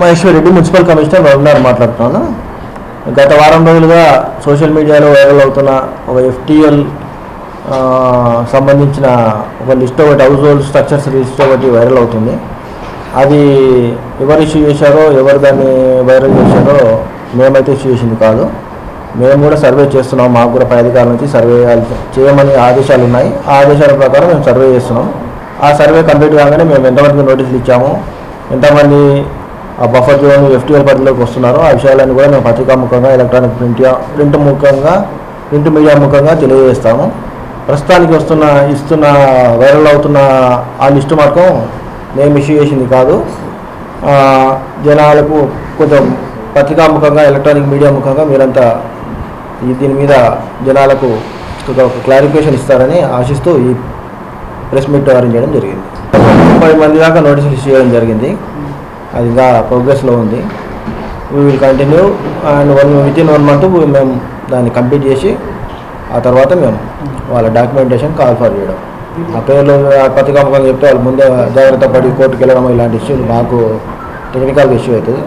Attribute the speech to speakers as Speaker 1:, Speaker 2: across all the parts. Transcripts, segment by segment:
Speaker 1: Maheshwar Reddy municipal commissioner Raghunath మాట్లాడుతున్నాను గత వారం రోజులుగా సోషల్ మీడియాలో వైరల్ అవుతున్న ఒక ఎఫ్టీఎల్ సంబంధించిన ఒక లిస్ట్ ఒకటి హౌస్ హోల్డ్ స్ట్రక్చర్స్ లిస్ట్ ఒకటి వైరల్ అవుతుంది. అది ఎవరు ఇష్యూ చేశారో ఎవరు దాన్ని వైరల్ చేశారో మేమైతే ఇష్యూ చేసింది కాదు. మేము కూడా సర్వే చేస్తున్నాం. మాకు కూడా పై అధికారుల నుంచి సర్వే చేయమని ఆదేశాలు ఉన్నాయి. ఆ ఆదేశాల ప్రకారం మేము సర్వే చేస్తున్నాం. ఆ సర్వే కంప్లీట్ కాగానే మేము ఎంతమందికి నోటీసులు ఇచ్చాము ఎంతమంది బఫర్ జోన్ ఎఫ్టీఎల్ పరిధిలోకి వస్తున్నారో. ఆ విషయాలన్నీ కూడా మేము పత్రికాముఖంగా ఎలక్ట్రానిక్ ప్రింట్ ప్రింట్ ముఖంగా ప్రింట్ మీడియా ముఖంగా తెలియజేస్తాము. ప్రస్తుతానికి వస్తున్న ఇస్తున్న వైరల్ అవుతున్న ఆ లిస్టు మాత్రం మేము ఇష్యూ చేసింది కాదు. జనాలకు కొంచెం పత్రికాముఖంగా ఎలక్ట్రానిక్ మీడియా ముఖంగా మీరంతా ఈ దీని మీద జనాలకు ఒక క్లారిఫికేషన్ ఇస్తారని ఆశిస్తూ ఈ ప్రెస్ మీట్ అరేంజ్ చేయడం జరిగింది. ముప్పై మంది దాకా నోటీసులు ఇష్యూ చేయడం జరిగింది. అది ఇంకా ప్రోగ్రెస్లో ఉంది. We will continue and one with in one month మేము దాన్ని కంప్లీట్ చేసి ఆ తర్వాత మేము వాళ్ళ డాక్యుమెంటేషన్ కాల్ ఫర్ చేయడం. ఆ పేర్లు ఆ చెప్తే వాళ్ళు ముందే జాగ్రత్త పడి కోర్టుకు వెళ్ళడం ఇలాంటి ఇష్యూలు మాకు టెక్నికల్ ఇష్యూ అవుతుంది.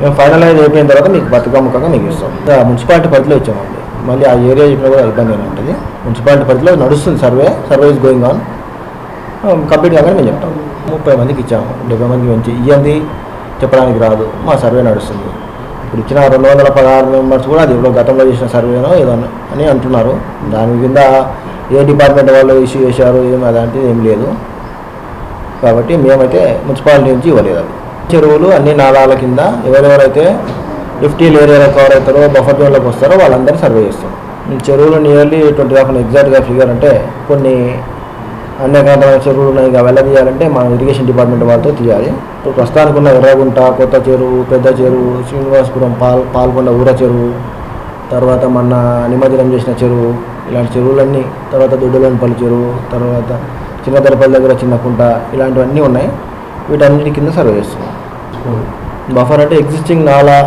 Speaker 1: మేము ఫైనలైజ్ అయిపోయిన తర్వాత మీకు పత్రికాముఖంగా మీకు ఇస్తాం. మున్సిపాలిటీ పరిధిలో ఇచ్చామండి. మళ్ళీ ఆ ఏరియా చెప్పినా కూడా ఇబ్బంది ఉంటుంది మున్సిపాలిటీ పరిధిలో నడుస్తుంది survey survey is going on complete కాగానే మేము చెప్తాం. ముప్పై మందికి ఇచ్చాము. డెబ్బై మందికి మంచి ఇవ్వండి చెప్పడానికి రాదు. మా సర్వే నడుస్తుంది. ఇప్పుడు ఇచ్చిన రెండు వందల పదహారు మెంబర్స్ కూడా అది ఎవరో గతంలో చేసిన సర్వేనో ఏదో అని అంటున్నారు. దాని కింద ఏ డిపార్ట్మెంట్ వాళ్ళు ఇష్యూ చేశారు ఏం అలాంటిది ఏం లేదు. కాబట్టి మేమైతే మున్సిపాలిటీ నుంచి ఇవ్వలేదు అది. చెరువులు అన్ని నాలాల కింద ఎవరెవరైతే ఫిఫ్టీల్ ఏరియాలో కవర్ అవుతారో బఫర్ జోన్లోకి వస్తారో వాళ్ళందరూ సర్వే చేస్తాం చెరువులు నియర్లీ ట్వంటీ థౌసండ్ ఎగ్జాక్ట్గా ఫిగర్ అంటే కొన్ని అన్యకాంతమైన చెరువులు ఉన్నాయి. ఇక వెళ్ళదీయాలంటే మనం ఇరిగేషన్ డిపార్ట్మెంట్ వాళ్ళతో తీయాలి. ఇప్పుడు ప్రస్తుతానికి ఉన్న ఎర్రగుంట కొత్త చెరువు పెద్ద చెరువు శ్రీనివాసపురం పాల్ పాల్గొండ ఊర చెరువు తర్వాత మన నిమజ్జనం చేసిన చెరువు ఇలాంటి చెరువులన్నీ తర్వాత దొడ్డలోనిపల్లి చెరువు తర్వాత చిన్న చిన్నదరపల్లి దగ్గర చిన్న కుంట ఇలాంటివన్నీ ఉన్నాయి. వీటన్నిటి కింద సర్వే చేస్తున్నాం. బఫర్ అంటే ఎగ్జిస్టింగ్ నాలా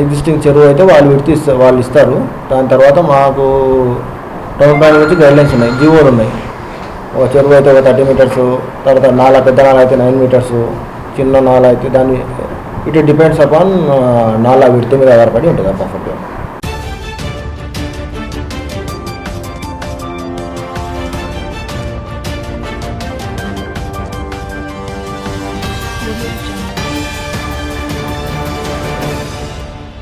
Speaker 1: ఎగ్జిస్టింగ్ చెరువు అయితే వాళ్ళు విడితే ఇస్తారు వాళ్ళు ఇస్తారు. దాని తర్వాత మాకు టౌన్ ప్లాన్ నుంచి గైడ్లైన్స్ ఉన్నాయి. జీవోలు ఉన్నాయి. ఒక చెరువు అయితే ఒక థర్టీ మీటర్స్ తర్వాత నాల పెద్ద నాల అయితే నైన్ మీటర్స్ చిన్న నాల అయితే దాన్ని ఇట్ డిపెండ్స్ అపాన్ నాల విడత మీద ఆధారపడి ఉంటుంది పర్ఫెక్ట్గా Thank you.